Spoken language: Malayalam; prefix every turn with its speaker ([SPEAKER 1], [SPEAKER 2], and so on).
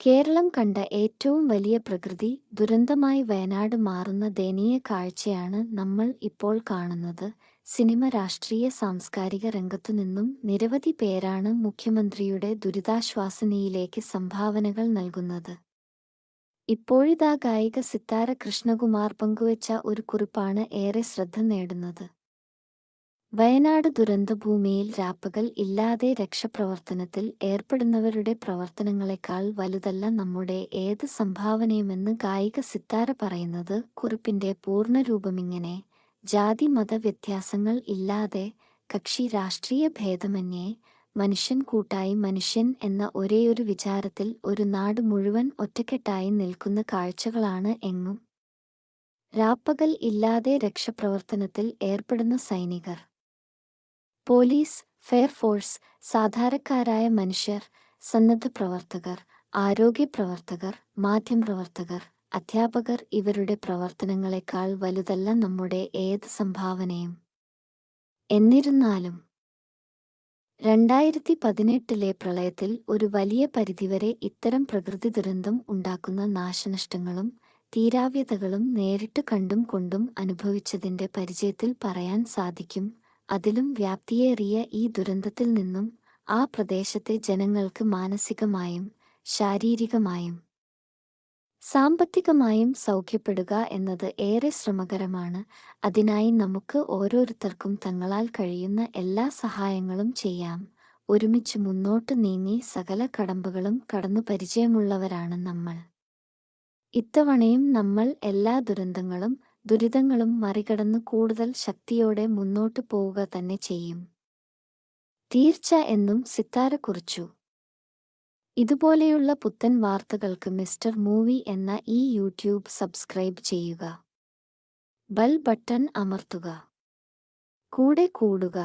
[SPEAKER 1] കേരളം കണ്ട ഏറ്റവും വലിയ പ്രകൃതി ദുരന്തമായി വയനാട് മാറുന്ന ദയനീയ കാഴ്ചയാണ് നമ്മൾ ഇപ്പോൾ കാണുന്നത്. സിനിമ രാഷ്ട്രീയ സാംസ്കാരിക രംഗത്തു നിന്നും നിരവധി പേരാണ് മുഖ്യമന്ത്രിയുടെ ദുരിതാശ്വാസനിയിലേക്ക് സംഭാവനകൾ നൽകുന്നത്. ഇപ്പോഴിതാ ഗായിക സിത്താര കൃഷ്ണകുമാർ പങ്കുവച്ച ഒരു കുറിപ്പാണ് ഏറെ ശ്രദ്ധ നേടുന്നത്. വയനാട് ദുരന്തഭൂമിയിൽ രാപ്പകൽ ഇല്ലാതെ രക്ഷപ്രവർത്തനത്തിൽ ഏർപ്പെടുന്നവരുടെ പ്രവർത്തനങ്ങളെക്കാൾ വലുതല്ല നമ്മുടെ ഏത് സംഭാവനയുമെന്ന് ഗായിക സിത്താര പറയുന്നത് കുറിപ്പിന്റെ പൂർണരൂപമിങ്ങനെ. ജാതി മത വ്യത്യാസങ്ങൾ ഇല്ലാതെ കക്ഷി രാഷ്ട്രീയ ഭേദമന്യേ മനുഷ്യൻ കൂട്ടായി മനുഷ്യൻ എന്ന ഒരേയൊരു വിചാരത്തിൽ ഒരു നാട് മുഴുവൻ ഒറ്റക്കെട്ടായി നിൽക്കുന്ന കാഴ്ചകളാണ് എങ്ങും. രാപ്പകൽ ഇല്ലാതെ രക്ഷപ്രവർത്തനത്തിൽ ഏർപ്പെടുന്ന സൈനികർ. പോലീസ് ഫയർഫോഴ്സ് സാധാരണക്കാരായ മനുഷ്യർ സന്നദ്ധ പ്രവർത്തകർ ആരോഗ്യ പ്രവർത്തകർ മാധ്യമപ്രവർത്തകർ അധ്യാപകർ ഇവരുടെ പ്രവർത്തനങ്ങളെക്കാൾ വലുതല്ല നമ്മുടെ ഏത് സംഭാവനയും. എന്നിരുന്നാലും രണ്ടായിരത്തി പതിനെട്ടിലെ പ്രളയത്തിൽ ഒരു വലിയ പരിധിവരെ ഇത്തരം പ്രകൃതി ദുരന്തം ഉണ്ടാക്കുന്ന നാശനഷ്ടങ്ങളും തീരാവ്യതകളും നേരിട്ട് കണ്ടും കൊണ്ടും അനുഭവിച്ചതിന്റെ പരിചയത്തിൽ പറയാൻ സാധിക്കും അതിലും വ്യാപ്തിയേറിയ ഈ ദുരന്തത്തിൽ നിന്നും ആ പ്രദേശത്തെ ജനങ്ങൾക്ക് മാനസികമായും ശാരീരികമായും സാമ്പത്തികമായും സൗഖ്യപ്പെടുക എന്നത് ഏറെ ശ്രമകരമാണ്. അതിനായി നമുക്ക് ഓരോരുത്തർക്കും തങ്ങളാൽ കഴിയുന്ന എല്ലാ സഹായങ്ങളും ചെയ്യാം. ഒരുമിച്ച് മുന്നോട്ട് നീങ്ങി സകല കടമ്പകളും കടന്നു പരിചയമുള്ളവരാണ് നമ്മൾ. ഇത്തവണയും നമ്മൾ എല്ലാ ദുരന്തങ്ങളും ദുരിതങ്ങളും മറികടന്ന് കൂടുതൽ ശക്തിയോടെ മുന്നോട്ടു പോവുക തന്നെ ചെയ്യും. തീർച്ച എന്നും സിത്താര കുറിച്ചു. ഇതുപോലെയുള്ള പുത്തൻ വാർത്തകൾക്ക് മിസ്റ്റർ മൂവി എന്ന ഈ യൂട്യൂബ് സബ്സ്ക്രൈബ് ചെയ്യുക. ബെൽ ബട്ടൺ അമർത്തുക. കൂടെ കൂടുക.